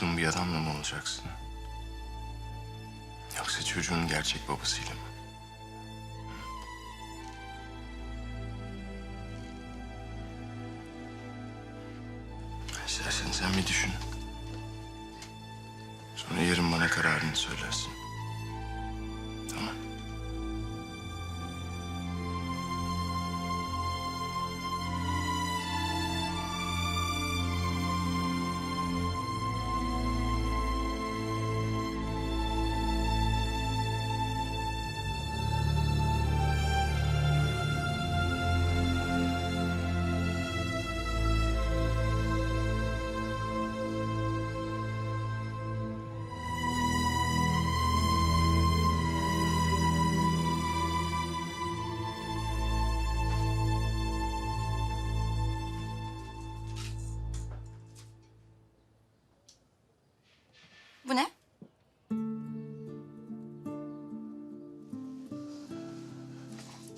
kurduğun bir adamla mı olacaksın? Yoksa çocuğun gerçek babasıyla mı? İstersen sen bir düşün. Sonra yarın bana kararını söylersin.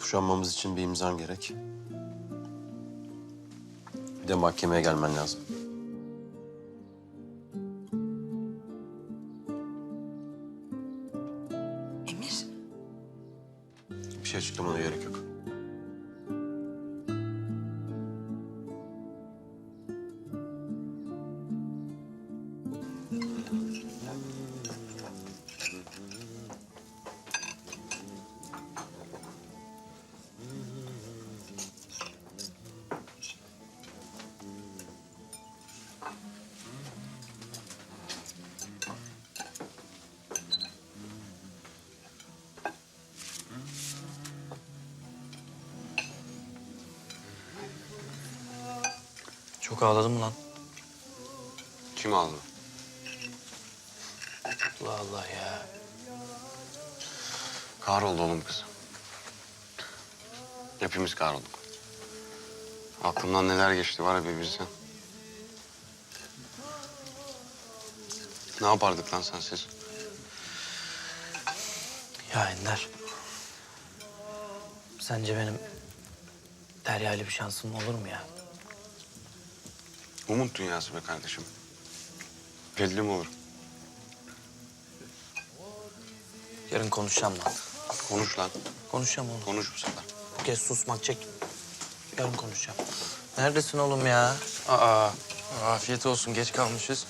Boşanmamız için bir imzan gerek. Bir de mahkemeye gelmen lazım. Emir. Bir şey açıklamana gerek yok. Çok ağladın mı lan? Kim aldı? Allah Allah ya. Kahroldu oğlum kız. Hepimiz kahrolduk. Aklımdan neler geçti var ya bir bilsen. Ne yapardık lan sensiz? Ya Ender. Sence benim Derya ile bir şansım olur mu ya? Umut dünyası be kardeşim. Belli mi olur? Yarın konuşacağım lan. Konuş lan. Konuşacağım oğlum. Konuş bu sefer. Bu kez susmak çek. Yarın konuşacağım. Neredesin oğlum ya? Aa, afiyet olsun. Geç kalmışız.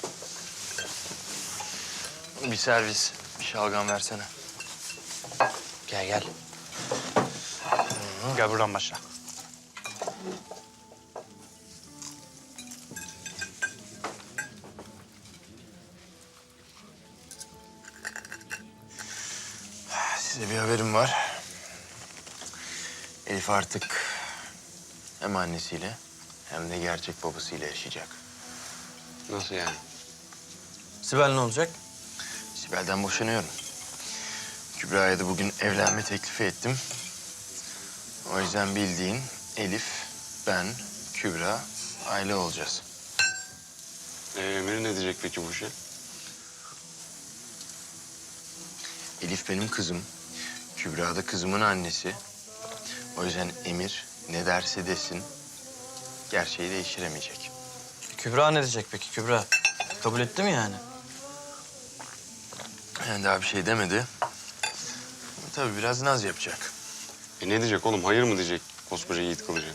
Bir servis, bir şalgam versene. Gel gel. Gel buradan başla. Size bir haberim var. Elif artık hem annesiyle hem de gerçek babasıyla yaşayacak. Nasıl yani? Sibel ne olacak? Sibel'den boşanıyorum. Kübra'ya da bugün evlenme teklifi ettim. O yüzden bildiğin Elif, ben, Kübra aile olacağız. Ee, Emir ne diyecek peki bu şey? Elif benim kızım. Kübra da kızımın annesi. O yüzden Emir ne derse desin gerçeği değiştiremeyecek. Kübra ne diyecek peki Kübra? Kabul etti mi yani? Yani daha bir şey demedi. Tabii biraz naz yapacak. E ne diyecek oğlum? Hayır mı diyecek koskoca Yiğit Kılıcı?